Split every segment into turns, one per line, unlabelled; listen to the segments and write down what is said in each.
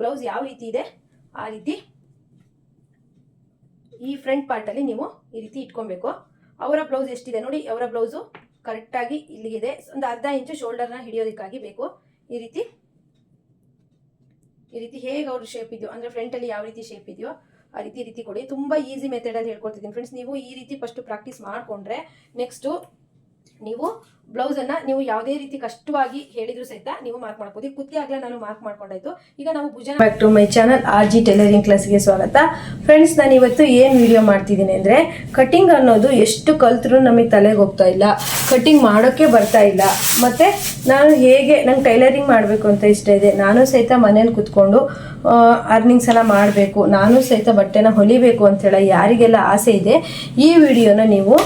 Blouse ಯಾವ ರೀತಿ ಇದೆ, ಆ ರೀತಿ ಈ ಫ್ರಂಟ್ ಪಾರ್ಟಲ್ಲಿ ನೀವು ಈ ರೀತಿ ಇಟ್ಕೊಬೇಕು. ಅವರ ಬ್ಲೌಸ್ ಎಷ್ಟಿದೆ ನೋಡಿ, ಅವರ ಬ್ಲೌಸು ಕರೆಕ್ಟಾಗಿ ಇಲ್ಲಿಗಿದೆ. ಒಂದು ಅರ್ಧ ಇಂಚು ಶೋಲ್ಡರ್ನ ಹಿಡಿಯೋದಕ್ಕಾಗಿ ಬೇಕು. ಈ ರೀತಿ ಈ ರೀತಿ ಹೇಗೆ ಅವ್ರ ಶೇಪ್ ಇದೆಯೋ, ಅಂದರೆ ಫ್ರಂಟಲ್ಲಿ ಯಾವ ರೀತಿ ಶೇಪ್ ಇದೆಯೋ ಆ ರೀತಿ ರೀತಿ ಕೊಡಿ. ತುಂಬ ಈಸಿ ಮೆಥಡಲ್ಲಿ ಹೇಳ್ಕೊಡ್ತಿದ್ದೀನಿ. ಫ್ರೆಂಡ್ಸ್ ನೀವು ಈ ರೀತಿ ಫಸ್ಟ್ ಪ್ರಾಕ್ಟೀಸ್ ಮಾಡಿಕೊಂಡ್ರೆ ನೆಕ್ಸ್ಟು ನೀವು ಬ್ಲೌಸನ್ನು ನೀವು ಯಾವುದೇ ರೀತಿ ಕಷ್ಟವಾಗಿ ಹೇಳಿದ್ರು ಸಹಿತ ನೀವು ಮಾರ್ಕ್ ಮಾಡ್ಬೋದು. ಕುತ್ತಿ ಆಗಲೇ ನಾನು ಮಾರ್ಕ್ ಮಾಡ್ಕೊಂಡಾಯ್ತು. ಈಗ ನಾವು ಭುಜ back to my channel R G tailoring ಕ್ಲಾಸ್ಗೆ ಸ್ವಾಗತ. ಫ್ರೆಂಡ್ಸ್ ನಾನು ಇವತ್ತು ಏನು ವಿಡಿಯೋ ಮಾಡ್ತಿದ್ದೀನಿ ಅಂದರೆ ಕಟಿಂಗ್ ಅನ್ನೋದು ಎಷ್ಟು ಕಲ್ತ್ರೂ ನಮಗೆ ತಲೆಗೆ ಹೋಗ್ತಾ ಇಲ್ಲ. ಕಟಿಂಗ್ ಮಾಡೋಕ್ಕೆ ಬರ್ತಾ ಇಲ್ಲ. ಮತ್ತು ನಾನು ಹೇಗೆ ನಂಗೆ ಟೈಲರಿಂಗ್ ಮಾಡಬೇಕು ಅಂತ ಇಷ್ಟ ಇದೆ, ನಾನು ಸಹಿತ ಮನೇಲಿ ಕುತ್ಕೊಂಡು ಅರ್ನಿಂಗ್ಸ್ ಎಲ್ಲ ಮಾಡಬೇಕು, ನಾನು ಸಹಿತ ಬಟ್ಟೆನ ಹೊಲಿಬೇಕು ಅಂತೇಳಿ ಯಾರಿಗೆಲ್ಲ ಆಸೆ ಇದೆ, ಈ ವಿಡಿಯೋನ ನೀವು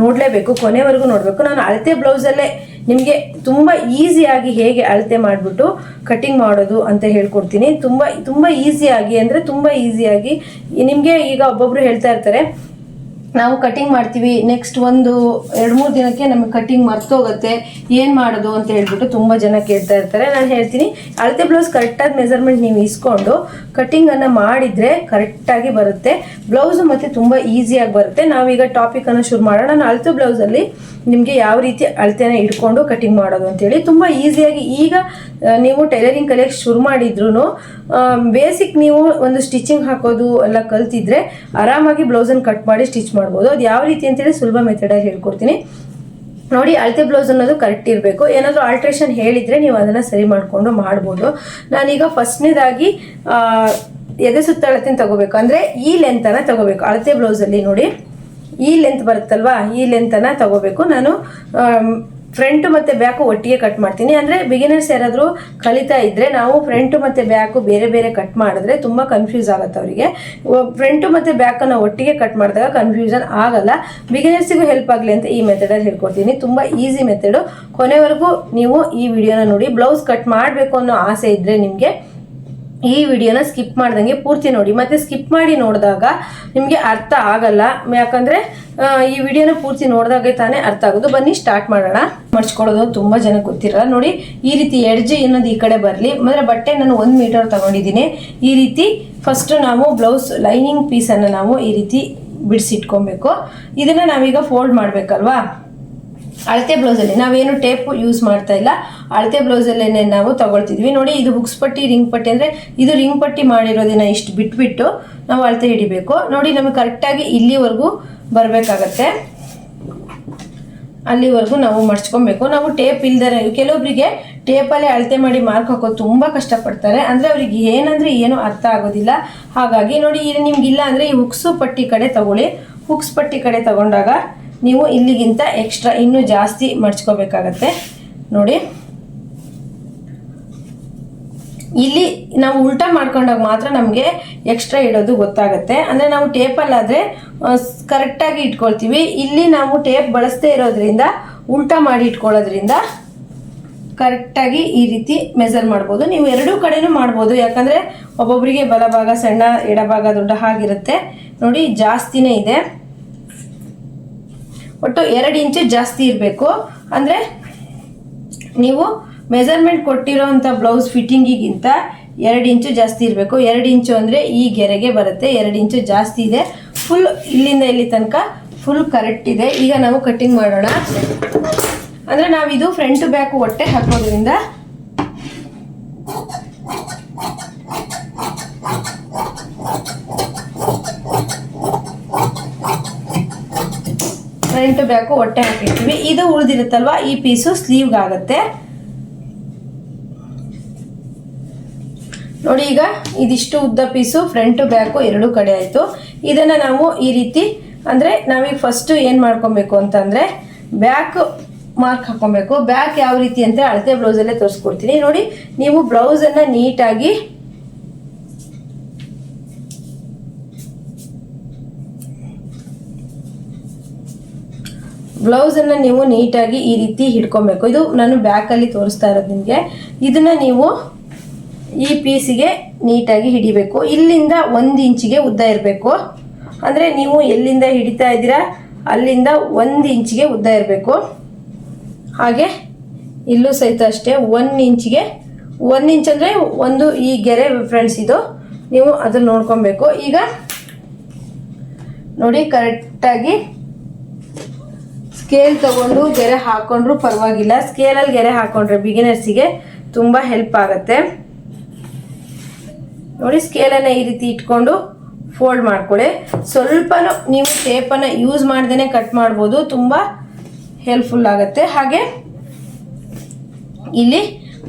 ನೋಡಲೇಬೇಕು, ಕೊನೆವರೆಗೂ ನೋಡಬೇಕು. ನಾನು ಅಳತೆ ಬ್ಲೌಸಲ್ಲೇ ನಿಮಗೆ ತುಂಬ ಈಸಿಯಾಗಿ ಹೇಗೆ ಅಳತೆ ಮಾಡಿಬಿಟ್ಟು ಕಟಿಂಗ್ ಮಾಡೋದು ಅಂತ ಹೇಳ್ಕೊಡ್ತೀನಿ. ತುಂಬ ತುಂಬ ಈಸಿಯಾಗಿ ಅಂದರೆ ತುಂಬ ಈಸಿಯಾಗಿ ನಿಮಗೆ ಈಗ ಒಬ್ಬೊಬ್ರು ಹೇಳ್ತಾ ಇರ್ತಾರೆ ನಾವು ಕಟಿಂಗ್ ಮಾಡ್ತೀವಿ. ನೆಕ್ಸ್ಟ್ ಒಂದು ಎರಡು, ಮೂರು ದಿನಕ್ಕೆ ನಮಗೆ ಕಟಿಂಗ್ ಮರ್ತೋಗುತ್ತೆ. ಏನು ಮಾಡೋದು ಅಂತ ಹೇಳ್ಬಿಟ್ಟು ತುಂಬ ಜನ ಕೇಳ್ತಾ ಇರ್ತಾರೆ. ನಾನು ಹೇಳ್ತೀನಿ, ಅಳತೆ ಬ್ಲೌಸ್ ಕರೆಕ್ಟಾಗಿ ಮೆಸರ್ಮೆಂಟ್ ನೀವು ಇಸ್ಕೊಂಡು ಕಟಿಂಗನ್ನು ಮಾಡಿದರೆ ಕರೆಕ್ಟಾಗಿ ಬರುತ್ತೆ. ಬ್ಲೌಸು ಮತ್ತು ತುಂಬ ಈಸಿಯಾಗಿ ಬರುತ್ತೆ. ನಾವೀಗ ಟಾಪಿಕನ್ನು ಶುರು ಮಾಡೋಣ. ನಾನು ಅಳತೆ ಬ್ಲೌಸಲ್ಲಿ ನಿಮಗೆ ಯಾವ ರೀತಿ ಅಳತೆನ ಇಟ್ಕೊಂಡು ಕಟಿಂಗ್ ಮಾಡೋದು ಅಂತೇಳಿ ತುಂಬ ಈಸಿಯಾಗಿ ಈಗ ನೀವು ಟೈಲರಿಂಗ್ ಕಲಿಯೋಕ್ಕೆ ಶುರು ಮಾಡಿದ್ರು ಬೇಸಿಕ್ ನೀವು ಒಂದು ಸ್ಟಿಚಿಂಗ್ ಹಾಕೋದು ಎಲ್ಲ ಕಲ್ತಿದ್ರೆ ಆರಾಮಾಗಿ ಬ್ಲೌಸನ್ನು ಕಟ್ ಮಾಡಿ ಸ್ಟಿಚ್ ಮಾಡ್ಬೋದು. ಅದು ಯಾವ ರೀತಿ ಅಂತೇಳಿ ಸುಲಭ ಮೆಥಡಲ್ಲಿ ಹೇಳ್ಕೊಡ್ತೀನಿ. ನೋಡಿ, ಅಳತೆ ಬ್ಲೌಸ್ ಅನ್ನೋದು ಕರೆಕ್ಟ್ ಇರಬೇಕು. ಏನಾದರೂ ಆಲ್ಟ್ರೇಷನ್ ಹೇಳಿದರೆ ನೀವು ಅದನ್ನು ಸರಿ ಮಾಡಿಕೊಂಡು ಮಾಡ್ಬೋದು. ನಾನೀಗ ಫಸ್ಟ್ನೇದಾಗಿ ಎದೆ ಸುತ್ತ ಅಳತೆನ ತಗೋಬೇಕು. ಅಂದರೆ ಈ ಲೆಂತನ್ನು ತಗೋಬೇಕು. ಅಳತೆ ಬ್ಲೌಸಲ್ಲಿ ನೋಡಿ, ಈ ಲೆಂತ್ ಬರುತ್ತಲ್ವಾ? ಈ ಲೆಂತನ್ನು ತಗೋಬೇಕು. ನಾನು ಫ್ರಂಟ್ ಮತ್ತು ಬ್ಯಾಕು ಒಟ್ಟಿಗೆ ಕಟ್ ಮಾಡ್ತೀನಿ. ಅಂದರೆ ಬಿಗಿನರ್ಸ್ ಯಾರಾದರೂ ಕಲಿತಾ ಇದ್ದರೆ ನಾವು ಫ್ರಂಟ್ ಮತ್ತೆ ಬ್ಯಾಕು ಬೇರೆ ಬೇರೆ ಕಟ್ ಮಾಡಿದ್ರೆ ತುಂಬ ಕನ್ಫ್ಯೂಸ್ ಆಗುತ್ತೆ ಅವರಿಗೆ. ಫ್ರಂಟ್ ಮತ್ತೆ ಬ್ಯಾಕ್ ಬ್ಯಾಕನ್ನು ಒಟ್ಟಿಗೆ ಕಟ್ ಮಾಡಿದಾಗ ಕನ್ಫ್ಯೂಷನ್ ಆಗಲ್ಲ. ಬಿಗಿನರ್ಸಿಗೂ ಹೆಲ್ಪ್ ಆಗಲಿ ಅಂತ ಈ ಮೆಥಡಲ್ಲಿ ಹೇಳ್ಕೊಡ್ತೀನಿ. ತುಂಬ ಈಸಿ ಮೆಥಡು ಕೊನೆವರೆಗೂ ನೀವು ಈ ವಿಡಿಯೋನ ನೋಡಿ ಬ್ಲೌಸ್ ಕಟ್ ಮಾಡಬೇಕು ಅನ್ನೋ ಆಸೆ ಇದ್ದರೆ ನಿಮಗೆ ಈ ವಿಡಿಯೋನ ಸ್ಕಿಪ್ ಮಾಡ್ದಂಗೆ ಪೂರ್ತಿ ನೋಡಿ. ಮತ್ತೆ ಸ್ಕಿಪ್ ಮಾಡಿ ನೋಡಿದಾಗ ನಿಮಗೆ ಅರ್ಥ ಆಗಲ್ಲ. ಯಾಕಂದ್ರೆ ಈ ವಿಡಿಯೋನ ಪೂರ್ತಿ ನೋಡಿದಾಗೆ ತಾನೇ ಅರ್ಥ ಆಗೋದು. ಬನ್ನಿ ಸ್ಟಾರ್ಟ್ ಮಾಡೋಣ. ಮಡ್ಚ್ಕೊಳ್ಳೋದು ತುಂಬ ಜನ ಗೊತ್ತಿರಲ್ಲ. ನೋಡಿ, ಈ ರೀತಿ ಎಡ್ಜ್ ಅನ್ನೋದು ಈ ಕಡೆ ಬರಲಿ. ಅಂದರೆ ಬಟ್ಟೆ ನಾನು ಒಂದು ಮೀಟರ್ ತಗೊಂಡಿದ್ದೀನಿ. ಈ ರೀತಿ ಫಸ್ಟ್ ನಾವು ಬ್ಲೌಸ್ ಲೈನಿಂಗ್ ಪೀಸನ್ನು ನಾವು ಈ ರೀತಿ ಬಿಡಿಸಿಟ್ಕೊಬೇಕು. ಇದನ್ನು ನಾವೀಗ ಫೋಲ್ಡ್ ಮಾಡಬೇಕಲ್ವಾ? ಅಳತೆ ಬ್ಲೌಸಲ್ಲಿ. ನಾವೇನು ಟೇಪ್ ಯೂಸ್ ಮಾಡ್ತಾ ಇಲ್ಲ. ಅಳತೆ ಬ್ಲೌಸಲ್ಲೇ ನಾವು ತಗೊಳ್ತಿದ್ವಿ. ನೋಡಿ, ಇದು ಹುಕ್ಸ್ ಪಟ್ಟಿ, ರಿಂಗ್ ಪಟ್ಟಿ ಅಂದರೆ ಇದು ರಿಂಗ್ ಪಟ್ಟಿ ಮಾಡಿರೋದನ್ನ ಇಷ್ಟು ಬಿಟ್ಬಿಟ್ಟು ನಾವು ಅಳತೆ ಹಿಡಿಬೇಕು. ನೋಡಿ, ನಮಗೆ ಕರೆಕ್ಟಾಗಿ ಇಲ್ಲಿವರೆಗೂ ಬರಬೇಕಾಗತ್ತೆ. ಅಲ್ಲಿವರೆಗೂ ನಾವು ಮಡ್ಚ್ಕೊಬೇಕು ನಾವು ಟೇಪ್ ಇಲ್ದೇ ಕೆಲವೊಬ್ಬರಿಗೆ ಟೇಪಲ್ಲೇ ಅಳತೆ ಮಾಡಿ ಮಾರ್ಕ್ ಹಾಕೋದು ತುಂಬ ಕಷ್ಟಪಡ್ತಾರೆ. ಅಂದರೆ ಅವ್ರಿಗೆ ಏನಂದರೆ ಏನೂ ಅರ್ಥ ಆಗೋದಿಲ್ಲ. ಹಾಗಾಗಿ ನೋಡಿ, ಇಲ್ಲಿ ನಿಮ್ಗಿಲ್ಲ ಅಂದರೆ ಈ ಹುಕ್ಸು ಪಟ್ಟಿ ಕಡೆ ತಗೊಳ್ಳಿ. ಹುಕ್ಸ್ ಪಟ್ಟಿ ಕಡೆ ತಗೊಂಡಾಗ ನೀವು ಇಲ್ಲಿಗಿಂತ ಎಕ್ಸ್ಟ್ರಾ ಇನ್ನೂ ಜಾಸ್ತಿ ಮಡ್ಚ್ಕೋಬೇಕಾಗತ್ತೆ ನೋಡಿ. ಇಲ್ಲಿ ನಾವು ಉಲ್ಟಾ ಮಾಡ್ಕೊಂಡಾಗ ಮಾತ್ರ ನಮಗೆ ಎಕ್ಸ್ಟ್ರಾ ಇಡೋದು ಗೊತ್ತಾಗುತ್ತೆ. ಅಂದರೆ ನಾವು ಟೇಪಲ್ಲಾದರೆ ಕರೆಕ್ಟಾಗಿ ಇಟ್ಕೊಳ್ತೀವಿ. ಇಲ್ಲಿ ನಾವು ಟೇಪ್ ಬಳಸದೇ ಇರೋದ್ರಿಂದ, ಉಲ್ಟಾ ಮಾಡಿ ಇಟ್ಕೊಳ್ಳೋದ್ರಿಂದ ಕರೆಕ್ಟಾಗಿ ಈ ರೀತಿ ಮೆಸರ್ ಮಾಡ್ಬೋದು. ನೀವು ಎರಡೂ ಕಡೆನೂ ಮಾಡ್ಬೋದು. ಯಾಕಂದರೆ ಒಬ್ಬೊಬ್ಬರಿಗೆ ಬಲಭಾಗ, ಸಣ್ಣ, ಎಡಭಾಗ, ದೊಡ್ಡ ಹಾಗಿರುತ್ತೆ. ನೋಡಿ, ಜಾಸ್ತಿನೇ ಇದೆ. ಒಟ್ಟು ಎರಡು ಇಂಚು ಜಾಸ್ತಿ ಇರಬೇಕು. ಅಂದರೆ ನೀವು ಮೆಜರ್ಮೆಂಟ್ ಕೊಟ್ಟಿರೋಂಥ ಬ್ಲೌಸ್ ಫಿಟ್ಟಿಂಗಿಗಿಂತ ಎರಡು ಇಂಚು ಜಾಸ್ತಿ ಇರಬೇಕು. ಎರಡು ಇಂಚು ಅಂದರೆ ಈ ಗೆರೆಗೆ ಬರುತ್ತೆ. ಎರಡು ಇಂಚು ಜಾಸ್ತಿ ಇದೆ. ಫುಲ್ ಇಲ್ಲಿಂದ ಇಲ್ಲಿ ತನಕ ಫುಲ್ ಕರೆಕ್ಟ್ ಇದೆ. ಈಗ ನಾವು ಕಟ್ಟಿಂಗ್ ಮಾಡೋಣ. ಅಂದರೆ ನಾವಿದು ಫ್ರಂಟ್ ಬ್ಯಾಕ್ ಹೊಟ್ಟೆ ಹಾಕೋದ್ರಿಂದ ಫ್ರಂಟ್ ಬ್ಯಾಕು ಹೊಟ್ಟೆ ಹಾಕಿರ್ತೀವಿ. ಇದು ಉಳಿದಿರುತ್ತಲ್ವಾ? ಈ ಪೀಸು ಸ್ಲೀವ್ಗಾಗತ್ತೆ ನೋಡಿ ಈಗ ಇದಿಷ್ಟು ಉದ್ದ ಪೀಸು ಫ್ರಂಟು ಬ್ಯಾಕು ಎರಡು ಕಡೆ ಆಯಿತು. ಇದನ್ನು ನಾವು ಈ ರೀತಿ, ಅಂದರೆ ನಾವೀಗ ಫಸ್ಟು ಏನು ಮಾಡ್ಕೊಬೇಕು ಅಂತಂದರೆ ಬ್ಯಾಕ್ ಮಾರ್ಕ್ ಹಾಕೊಬೇಕು. ಬ್ಯಾಕ್ ಯಾವ ರೀತಿ ಅಂತ ಅಳತೆ ಬ್ಲೌಸಲ್ಲೇ ತೋರಿಸ್ಕೊಡ್ತೀನಿ. ನೋಡಿ, ನೀವು ಬ್ಲೌಸನ್ನು ನೀಟಾಗಿ ಬ್ಲೌಸನ್ನು ನೀವು ನೀಟಾಗಿ ಈ ರೀತಿ ಹಿಡ್ಕೊಬೇಕು. ಇದು ನಾನು ಬ್ಯಾಕಲ್ಲಿ ತೋರಿಸ್ತಾ ಇರೋದು ನಿಮಗೆ. ಇದನ್ನು ನೀವು ಈ ಪೀಸಿಗೆ ನೀಟಾಗಿ ಹಿಡಿಬೇಕು. ಇಲ್ಲಿಂದ ಒಂದು ಇಂಚಿಗೆ ಉದ್ದ ಇರಬೇಕು. ಅಂದರೆ ನೀವು ಎಲ್ಲಿಂದ ಹಿಡಿತಾ ಇದ್ದೀರಾ? ಅಲ್ಲಿಂದ ಒಂದು ಇಂಚಿಗೆ ಉದ್ದ ಇರಬೇಕು. ಹಾಗೆ ಇಲ್ಲೂ ಸಹಿತ ಅಷ್ಟೇ ಒನ್ ಇಂಚಿಗೆ ಒಂದು ಇಂಚ್ ಅಂದರೆ ಒಂದು ಈ ಗೆರೆ ಫ್ರೆಂಡ್ಸ್ ಇದು. ನೀವು ಅದನ್ನ ನೋಡ್ಕೊಬೇಕು. ಈಗ ನೋಡಿ ಕರೆಕ್ಟಾಗಿ ಸ್ಕೇಲ್ ತಗೊಂಡು ಗೆರೆ ಹಾಕೊಂಡ್ರು ಪರವಾಗಿಲ್ಲ. ಸ್ಕೇಲಲ್ಲಿ ಗೆರೆ ಹಾಕೊಂಡ್ರೆ ಬಿಗಿನರ್ಸಿಗೆ ತುಂಬ ಹೆಲ್ಪ್ ಆಗುತ್ತೆ. ನೋಡಿ ಸ್ಕೇಲನ್ನು ಈ ರೀತಿ ಇಟ್ಕೊಂಡು ಫೋಲ್ಡ್ ಮಾಡ್ಕೊಳ್ಳಿ. ಸ್ವಲ್ಪ ನೀವು ಟೇಪನ್ನು ಯೂಸ್ ಮಾಡ್ದೇನೆ ಕಟ್ ಮಾಡ್ಬೋದು. ತುಂಬ ಹೆಲ್ಪ್ಫುಲ್ ಆಗುತ್ತೆ. ಹಾಗೆ ಇಲ್ಲಿ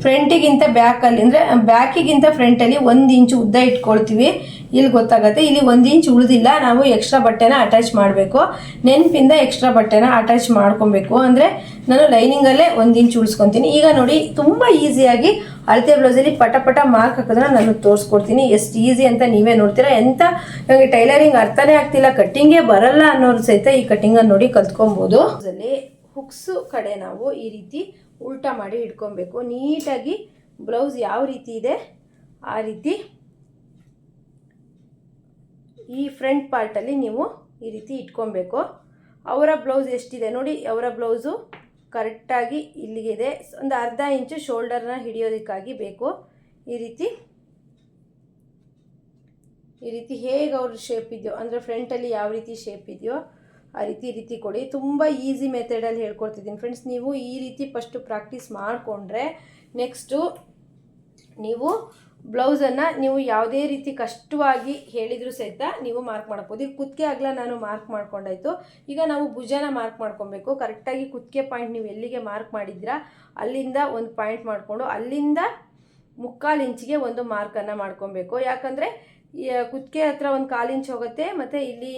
ಫ್ರಂಟಿಗಿಂತ ಬ್ಯಾಕಲ್ಲಿ ಅಂದರೆ ಬ್ಯಾಕಿಗಿಂತ ಫ್ರಂಟಲ್ಲಿ ಒಂದು ಇಂಚು ಉದ್ದ ಇಟ್ಕೊಳ್ತೀವಿ. ಇಲ್ಲಿ ಗೊತ್ತಾಗುತ್ತೆ, ಇಲ್ಲಿ ಒಂದು ಇಂಚ್ ಉಳಿದಿಲ್ಲ, ನಾವು ಎಕ್ಸ್ಟ್ರಾ ಬಟ್ಟೆನ ಅಟ್ಯಾಚ್ ಮಾಡಬೇಕು. ನೆನಪಿಂದ ಎಕ್ಸ್ಟ್ರಾ ಬಟ್ಟೆನ ಅಟ್ಯಾಚ್ ಮಾಡ್ಕೊಬೇಕು. ಅಂದರೆ ನಾನು ಲೈನಿಂಗಲ್ಲೇ ಒಂದು ಇಂಚ್ ಉಳಿಸ್ಕೊತೀನಿ. ಈಗ ನೋಡಿ, ತುಂಬ ಈಸಿಯಾಗಿ ಅಳತೆ ಬ್ಲೌಸಲ್ಲಿ ಪಟ ಪಟ ಮಾರ್ಕ್ ಹಾಕಿದ್ರೆ ನಾನು ತೋರಿಸ್ಕೊಡ್ತೀನಿ. ಎಷ್ಟು ಈಸಿ ಅಂತ ನೀವೇ ನೋಡ್ತೀರಾ? ಎಂಥ ನನಗೆ ಟೈಲರಿಂಗ್ ಅರ್ಥನೇ ಆಗ್ತಿಲ್ಲ. ಕಟ್ಟಿಂಗೇ ಬರಲ್ಲ ಅನ್ನೋರು ಸಹಿತ ಈ ಕಟ್ಟಿಂಗನ್ನು ನೋಡಿ ಕಲ್ತ್ಕೊಬೋದು. ಅಲ್ಲಿ ಹುಕ್ಸು ಕಡೆ ನಾವು ಈ ರೀತಿ ಉಲ್ಟಾ ಮಾಡಿ ಇಟ್ಕೊಬೇಕು. ನೀಟಾಗಿ ಬ್ಲೌಸ್ ಯಾವ ರೀತಿ ಇದೆ, ಆ ರೀತಿ ಈ ಫ್ರಂಟ್ ಪಾರ್ಟಲ್ಲಿ ನೀವು ಈ ರೀತಿ ಇಟ್ಕೊಬೇಕು. ಅವರ ಬ್ಲೌಸ್ ಎಷ್ಟಿದೆ ನೋಡಿ, ಅವರ ಬ್ಲೌಸು ಕರೆಕ್ಟಾಗಿ ಇಲ್ಲಿಗಿದೆ ಒಂದು ಅರ್ಧ ಇಂಚು ಶೋಲ್ಡರ್ನ ಹಿಡಿಯೋದಕ್ಕಾಗಿ ಬೇಕು. ಈ ರೀತಿ ಈ ರೀತಿ ಹೇಗೆ ಅವ್ರ ಶೇಪ್ ಇದೆಯೋ, ಅಂದರೆ ಫ್ರಂಟಲ್ಲಿ ಯಾವ ರೀತಿ ಶೇಪ್ ಇದೆಯೋ ಆ ರೀತಿ ರೀತಿ ಕೊಡಿ. ತುಂಬ ಈಸಿ ಮೆಥಡಲ್ಲಿ ಹೇಳ್ಕೊಡ್ತಿದ್ದೀನಿ ಫ್ರೆಂಡ್ಸ್ ನೀವು ಈ ರೀತಿ ಫಸ್ಟು ಪ್ರಾಕ್ಟೀಸ್ ಮಾಡಿಕೊಂಡ್ರೆ ನೆಕ್ಸ್ಟು ನೀವು ಬ್ಲೌಸನ್ನು ನೀವು ಯಾವುದೇ ರೀತಿ ಕಷ್ಟವಾಗಿ ಹೇಳಿದರೂ ಸಹಿತ ನೀವು ಮಾರ್ಕ್ ಮಾಡ್ಬೋದು. ಈಗ ಕುತ್ತಿಗೆ ಆಗಲ ನಾನು ಮಾರ್ಕ್ ಮಾಡ್ಕೊಂಡಾಯ್ತು. ಈಗ ನಾವು ಭುಜನ ಮಾರ್ಕ್ ಮಾಡ್ಕೊಬೇಕು. ಕರೆಕ್ಟಾಗಿ ಕುತ್ತಿಗೆ ಪಾಯಿಂಟ್ ನೀವು ಎಲ್ಲಿಗೆ ಮಾರ್ಕ್ ಮಾಡಿದ್ದೀರಾ, ಅಲ್ಲಿಂದ ಒಂದು ಪಾಯಿಂಟ್ ಮಾಡಿಕೊಂಡು ಅಲ್ಲಿಂದ ಮುಕ್ಕಾಲು ಇಂಚಿಗೆ ಒಂದು ಮಾರ್ಕನ್ನು ಮಾಡ್ಕೊಬೇಕು. ಯಾಕಂದರೆ ಕುತ್ತಿಗೆ ಹತ್ರ ಒಂದು ಕಾಲು ಇಂಚ್ ಹೋಗುತ್ತೆ, ಮತ್ತು ಇಲ್ಲಿ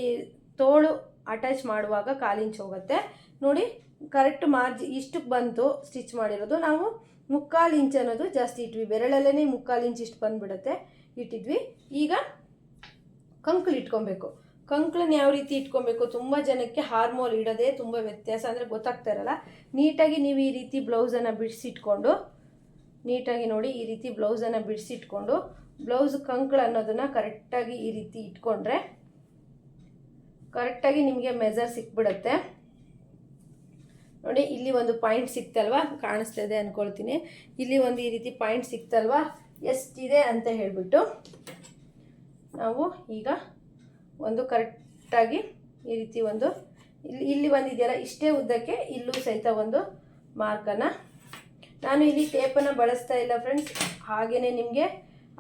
ತೋಳು ಅಟ್ಯಾಚ್ ಮಾಡುವಾಗ ಕಾಲು ಇಂಚ್ ಹೋಗುತ್ತೆ. ನೋಡಿ, ಕರೆಕ್ಟ್ ಮಾರ್ಜಿ, ಇಷ್ಟಕ್ಕೆ ಬಂತು ಸ್ಟಿಚ್ ಮಾಡಿರೋದು. ನಾವು ಮುಕ್ಕಾಲು ಇಂಚು ಅನ್ನೋದು ಜಾಸ್ತಿ ಇಟ್ವಿ. ಬೆರಳಲ್ಲೇ ಮುಕ್ಕಾಲು ಇಂಚ್ ಇಷ್ಟು ಬಂದುಬಿಡುತ್ತೆ. ಇಟ್ಟಿದ್ವಿ. ಈಗ ಕಂಕ್ಳು ಇಟ್ಕೊಬೇಕು. ಕಂಕ್ಳನ್ನ ಯಾವ ರೀತಿ ಇಟ್ಕೊಬೇಕು? ತುಂಬ ಜನಕ್ಕೆ ಹಾರ್ಮೋಲ್ ಇಡೋದೇ ತುಂಬ ವ್ಯತ್ಯಾಸ. ಅಂದರೆ ಗೊತ್ತಾಗ್ತಾ ಇರಲ್ಲ. ನೀಟಾಗಿ ನೀವು ಈ ರೀತಿ ಬ್ಲೌಸನ್ನು ಬಿಡಿಸಿಟ್ಕೊಂಡು, ನೀಟಾಗಿ ನೋಡಿ ಈ ರೀತಿ ಬ್ಲೌಸನ್ನು ಬಿಡಿಸಿಟ್ಕೊಂಡು, ಬ್ಲೌಸ್ ಕಂಕ್ಳು ಅನ್ನೋದನ್ನು ಕರೆಕ್ಟಾಗಿ ಈ ರೀತಿ ಇಟ್ಕೊಂಡ್ರೆ, ಕರೆಕ್ಟಾಗಿ ನಿಮಗೆ ಮೆಜರ್ ಸಿಕ್ಬಿಡುತ್ತೆ. ನೋಡಿ, ಇಲ್ಲಿ ಒಂದು ಪಾಯಿಂಟ್ ಸಿಕ್ತಲ್ವಾ? ಕಾಣಿಸ್ತಾ ಇದೆ ಅಂದ್ಕೊಳ್ತೀನಿ ಇಲ್ಲಿ ಒಂದು ಈ ರೀತಿ ಪಾಯಿಂಟ್ ಸಿಕ್ತಲ್ವಾ? ಎಷ್ಟಿದೆ ಅಂತ ಹೇಳಿಬಿಟ್ಟು ನಾವು ಈಗ ಒಂದು ಕರೆಕ್ಟಾಗಿ ಈ ರೀತಿ ಒಂದು ಇಲ್ಲಿ ಇಲ್ಲಿ ಒಂದಿದೆಯಲ್ಲ ಇಷ್ಟೇ ಉದ್ದಕ್ಕೆ ಇಲ್ಲೂ ಸಹಿತ ಒಂದು ಮಾರ್ಕನ್ನು ನಾನು ಇಲ್ಲಿ ಟೇಪನ್ನು ಬಳಸ್ತಾ ಇಲ್ಲ ಫ್ರೆಂಡ್ಸ್ ಹಾಗೆಯೇ ನಿಮಗೆ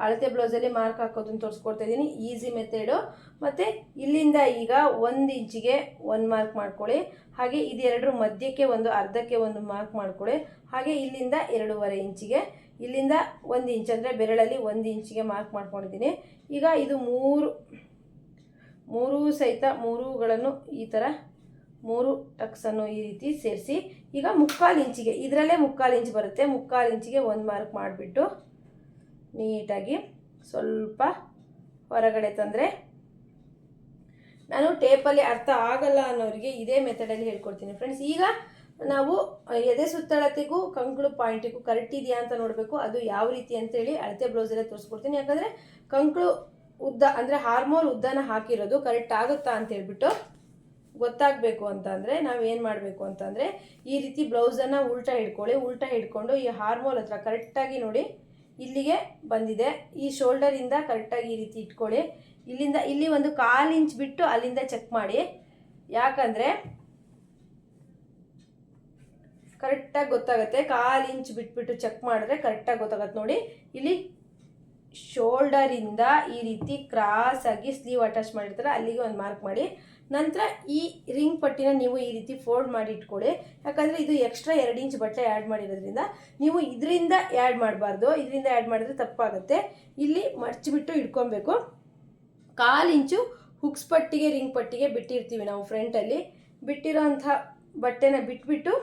ಅಳತೆ ಬ್ಲೌಸಲ್ಲಿ ಮಾರ್ಕ್ ಹಾಕೋದನ್ನು ತೋರಿಸ್ಕೊಡ್ತಾ ಇದ್ದೀನಿ ಈಸಿ ಮೆಥಡು. ಮತ್ತು ಇಲ್ಲಿಂದ ಈಗ ಒಂದು ಇಂಚಿಗೆ ಒಂದು ಮಾರ್ಕ್ ಮಾಡ್ಕೊಳ್ಳಿ. ಹಾಗೆ ಇದೆರಡರ ಮಧ್ಯಕ್ಕೆ ಒಂದು, ಅರ್ಧಕ್ಕೆ ಒಂದು ಮಾರ್ಕ್ ಮಾಡ್ಕೊಳ್ಳಿ. ಹಾಗೆ ಇಲ್ಲಿಂದ ಎರಡೂವರೆ ಇಂಚಿಗೆ. ಇಲ್ಲಿಂದ ಒಂದು ಇಂಚ್ ಅಂದರೆ ಬೆರಳಲ್ಲಿ ಒಂದು ಇಂಚಿಗೆ ಮಾರ್ಕ್ ಮಾಡ್ಕೊಂಡಿದ್ದೀನಿ. ಈಗ ಇದು ಮೂರು, ಮೂರೂ ಸಹಿತ ಮೂರುಗಳನ್ನು ಈ ಥರ ಮೂರು ಟಕ್ಸನ್ನು ಈ ರೀತಿ ಸೇರಿಸಿ ಈಗ ಮುಕ್ಕಾಲು ಇಂಚಿಗೆ, ಇದರಲ್ಲೇ ಮುಕ್ಕಾಲು ಇಂಚ್ ಬರುತ್ತೆ. ಮುಕ್ಕಾಲು ಇಂಚಿಗೆ ಒಂದು ಮಾರ್ಕ್ ಮಾಡಿಬಿಟ್ಟು ನೀಟಾಗಿ ಸ್ವಲ್ಪ ಹೊರಗಡೆ ತಂದರೆ ನಾನು ಟೇಪಲ್ಲಿ ಅರ್ಥ ಆಗಲ್ಲ ಅನ್ನೋರಿಗೆ ಇದೇ ಮೆಥಡಲ್ಲಿ ಹೇಳ್ಕೊಡ್ತೀನಿ ಫ್ರೆಂಡ್ಸ್ ಈಗ ನಾವು ಎದೆ ಸುತ್ತಳತೆಗೂ, ಕಂಕುಳು ಪಾಯಿಂಟಿಗೂ ಕರೆಕ್ಟ್ ಇದೆಯಾ ಅಂತ ನೋಡಬೇಕು. ಅದು ಯಾವ ರೀತಿ ಅಂತೇಳಿ ಅಳತೆ ಬ್ಲೌಸಲ್ಲೇ ತೋರಿಸ್ಕೊಡ್ತೀನಿ. ಯಾಕಂದರೆ ಕಂಕಳು ಉದ್ದ ಅಂದರೆ ಹಾರ್ಮೋನ್ ಉದ್ದನ ಹಾಕಿರೋದು ಕರೆಕ್ಟ್ ಆಗುತ್ತಾ ಅಂತ ಹೇಳ್ಬಿಟ್ಟು ಗೊತ್ತಾಗಬೇಕು ಅಂತಂದರೆ ನಾವು ಏನು ಮಾಡಬೇಕು ಅಂತಂದರೆ ಈ ರೀತಿ ಬ್ಲೌಸನ್ನು ಉಲ್ಟಾ ಹಿಡ್ಕೊಳ್ಳಿ. ಉಲ್ಟಾ ಹಿಡ್ಕೊಂಡು ಈ ಹಾರ್ಮೋಲ್ ಹತ್ರ ಕರೆಕ್ಟಾಗಿ ನೋಡಿ ಇಲ್ಲಿಗೆ ಬಂದಿದೆ. ಈ ಶೋಲ್ಡರಿಂದ ಕರೆಕ್ಟಾಗಿ ಈ ರೀತಿ ಇಟ್ಕೊಳ್ಳಿ. ಇಲ್ಲಿಂದ, ಇಲ್ಲಿ ಒಂದು ಕಾಲು ಇಂಚ್ ಬಿಟ್ಟು ಅಲ್ಲಿಂದ ಚೆಕ್ ಮಾಡಿ. ಯಾಕಂದರೆ ಕರೆಕ್ಟಾಗಿ ಗೊತ್ತಾಗುತ್ತೆ. ಕಾಲು ಇಂಚ್ ಬಿಟ್ಬಿಟ್ಟು ಚೆಕ್ ಮಾಡಿದ್ರೆ ಕರೆಕ್ಟಾಗಿ ಗೊತ್ತಾಗತ್ತೆ ನೋಡಿ. ಇಲ್ಲಿ ಶೋಲ್ಡರಿಂದ ಈ ರೀತಿ ಕ್ರಾಸ್ ಆಗಿ ಸ್ಲೀವ್ ಅಟ್ಯಾಚ್ ಮಾಡಿರ್ತಾರೆ. ಅಲ್ಲಿಗೆ ಒಂದು ಮಾರ್ಕ್ ಮಾಡಿ. ನಂತರ ಈ ರಿಂಗ್ ಪಟ್ಟಿನ ನೀವು ಈ ರೀತಿ ಫೋಲ್ಡ್ ಮಾಡಿ ಇಟ್ಕೊಳ್ಳಿ. ಯಾಕಂದರೆ ಇದು ಎಕ್ಸ್ಟ್ರಾ ಎರಡು ಇಂಚ್ ಬಟ್ಟೆ ಆ್ಯಡ್ ಮಾಡಿರೋದ್ರಿಂದ ನೀವು ಇದರಿಂದ ಆ್ಯಡ್ ಮಾಡಬಾರ್ದು. ಇದರಿಂದ ಆ್ಯಡ್ ಮಾಡಿದ್ರೆ ತಪ್ಪಾಗುತ್ತೆ. ಇಲ್ಲಿ ಮರ್ಚಿಬಿಟ್ಟು ಇಟ್ಕೊಬೇಕು. ಕಾಲು ಇಂಚು ಹುಕ್ಸ್ ಪಟ್ಟಿಗೆ ರಿಂಗ್ ಪಟ್ಟಿಗೆ ಬಿಟ್ಟಿರ್ತೀವಿ ನಾವು ಫ್ರಂಟಲ್ಲಿ ಬಿಟ್ಟಿರೋಂಥ ಬಟ್ಟೆನ ಬಿಟ್ಬಿಟ್ಟು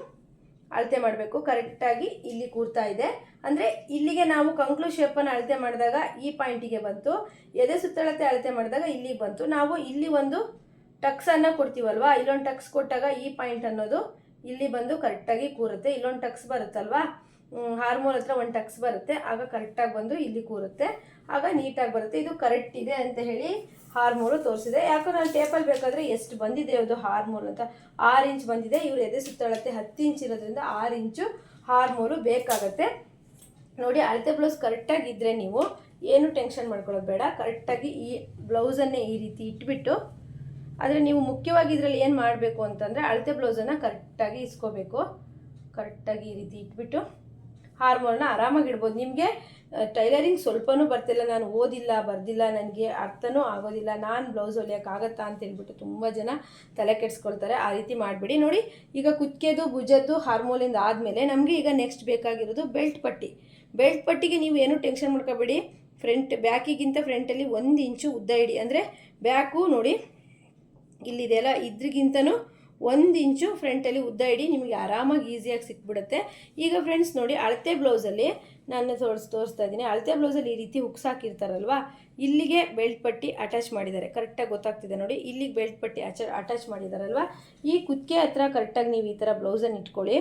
ಅಳತೆ ಮಾಡಬೇಕು. ಕರೆಕ್ಟಾಗಿ ಇಲ್ಲಿ ಕೂರ್ತಾ ಇದೆ. ಅಂದರೆ ಇಲ್ಲಿಗೆ ನಾವು ಕಂಕ್ಲು ಶೇಪನ್ನು ಅಳತೆ ಮಾಡಿದಾಗ ಈ ಪಾಯಿಂಟಿಗೆ ಬಂತು. ಎದೆ ಸುತ್ತಳತೆ ಅಳತೆ ಮಾಡಿದಾಗ ಇಲ್ಲಿಗೆ ಬಂತು. ನಾವು ಇಲ್ಲಿ ಒಂದು ಟಕ್ಸನ್ನು ಕೊಡ್ತೀವಲ್ವಾ? ಇಲ್ಲೊಂದು ಟಕ್ಸ್ ಕೊಟ್ಟಾಗ ಈ ಪಾಯಿಂಟ್ ಅನ್ನೋದು ಇಲ್ಲಿ ಬಂದು ಕರೆಕ್ಟಾಗಿ ಕೂರುತ್ತೆ. ಇಲ್ಲೊಂದು ಟಕ್ಸ್ ಬರುತ್ತಲ್ವಾ? ಹಾರ್ಮೋನ್ ಹತ್ರ ಒಂದು ಟಕ್ಸ್ ಬರುತ್ತೆ. ಆಗ ಕರೆಕ್ಟಾಗಿ ಬಂದು ಇಲ್ಲಿ ಕೂರುತ್ತೆ. ಆಗ ನೀಟಾಗಿ ಬರುತ್ತೆ. ಇದು ಕರೆಕ್ಟ್ ಇದೆ ಅಂತ ಹೇಳಿ ಹಾರ್ಮೋನು ತೋರಿಸಿದೆ. ಯಾಕೋ ನಾನು ಟೇಪಲ್ಲಿ ಬೇಕಾದರೆ ಎಷ್ಟು ಬಂದಿದೆ ಅದು ಹಾರ್ಮೋನ್ ಅಂತ. ಆರು ಇಂಚ್ ಬಂದಿದೆ. ಇವ್ರು ಎದೆ ಸುತ್ತಳತ್ತೆ. ಹತ್ತು ಇಂಚ್ ಇರೋದ್ರಿಂದ ಆರು ಇಂಚು ಹಾರ್ಮೋನು ಬೇಕಾಗತ್ತೆ. ನೋಡಿ, ಅಳತೆ ಬ್ಲೌಸ್ ಕರೆಕ್ಟಾಗಿ ಇದ್ದರೆ ನೀವು ಏನು ಟೆನ್ಷನ್ ಮಾಡ್ಕೊಳ್ಳೋದು ಬೇಡ. ಕರೆಕ್ಟಾಗಿ ಈ ಬ್ಲೌಸನ್ನೇ ಈ ರೀತಿ ಇಟ್ಬಿಟ್ಟು ಆದರೆ ನೀವು ಮುಖ್ಯವಾಗಿ ಇದರಲ್ಲಿ ಏನು ಮಾಡಬೇಕು ಅಂತಂದರೆ ಅಳತೆ ಬ್ಲೌಸನ್ನು ಕರೆಕ್ಟಾಗಿ ಇಸ್ಕೋಬೇಕು. ಕರೆಕ್ಟಾಗಿ ಈ ರೀತಿ ಇಟ್ಬಿಟ್ಟು ಹಾರ್ಮೋನ್ನ ಆರಾಮಾಗಿ ಇಡ್ಬೋದು. ನಿಮಗೆ ಟೈಲರಿಂಗ್ ಸ್ವಲ್ಪನೂ ಬರ್ತಿಲ್ಲ. ನಾನು ಓದಿಲ್ಲ, ಬರ್ದಿಲ್ಲ, ನನಗೆ ಅರ್ಥನೂ ಆಗೋದಿಲ್ಲ. ನಾನು ಬ್ಲೌಸ್ ಹೊಲಿಯೋಕ್ಕಾಗತ್ತಾ ಅಂತ ಹೇಳ್ಬಿಟ್ಟು ತುಂಬ ಜನ ತಲೆ ಕೆಡಿಸ್ಕೊಳ್ತಾರೆ. ಆ ರೀತಿ ಮಾಡಿಬಿಡಿ. ನೋಡಿ, ಈಗ ಕುತ್ತಿಗೆದು ಭುಜದ್ದು ಹಾರ್ಮೋಲಿಂದ ಆದಮೇಲೆ ನಮಗೆ ಈಗ ನೆಕ್ಸ್ಟ್ ಬೇಕಾಗಿರೋದು ಬೆಲ್ಟ್ ಪಟ್ಟಿ. ಬೆಲ್ಟ್ ಪಟ್ಟಿಗೆ ನೀವು ಏನು ಟೆನ್ಷನ್ ಮಾಡ್ಕೋಬೇಡಿ. ಫ್ರಂಟ್ ಬ್ಯಾಕಿಗಿಂತ ಫ್ರಂಟಲ್ಲಿ ಒಂದು ಇಂಚು ಉದ್ದ ಇಡಿ. ಅಂದರೆ ಬ್ಯಾಕು ನೋಡಿ ಇಲ್ಲಿದೆಯಲ್ಲ? ಇದ್ರಿಗಿಂತನೂ ಒಂದು ಇಂಚು ಫ್ರಂಟಲ್ಲಿ ಉದ್ದ ಇಡಿ ನಿಮಗೆ ಆರಾಮಾಗಿ ಈಸಿಯಾಗಿ ಸಿಕ್ಬಿಡುತ್ತೆ. ಈಗ ಫ್ರೆಂಡ್ಸ್ ನೋಡಿ ಅಳತೆ ಬ್ಲೌಸಲ್ಲಿ ನಾನು ತೋರಿಸ್, ತೋರಿಸ್ತಾ ಇದ್ದೀನಿ. ಅಳತೆ ಬ್ಲೌಸಲ್ಲಿ ಈ ರೀತಿ ಹುಕ್ಸ್ ಹಾಕಿರ್ತಾರಲ್ವಾ? ಇಲ್ಲಿಗೆ ಬೆಲ್ಟ್ ಪಟ್ಟಿ ಅಟ್ಯಾಚ್ ಮಾಡಿದ್ದಾರೆ. ಕರೆಕ್ಟಾಗಿ ಗೊತ್ತಾಗ್ತಿದೆ ನೋಡಿ. ಇಲ್ಲಿಗೆ ಬೆಲ್ಟ್ ಪಟ್ಟಿ ಅಚ ಅಟ್ಯಾಚ್ ಮಾಡಿದಾರಲ್ವಾ? ಈ ಕುತ್ತಿಗೆ ಹತ್ರ ಕರೆಕ್ಟಾಗಿ ನೀವು ಈ ಥರ ಬ್ಲೌಸನ್ನು ಇಟ್ಕೊಳ್ಳಿ.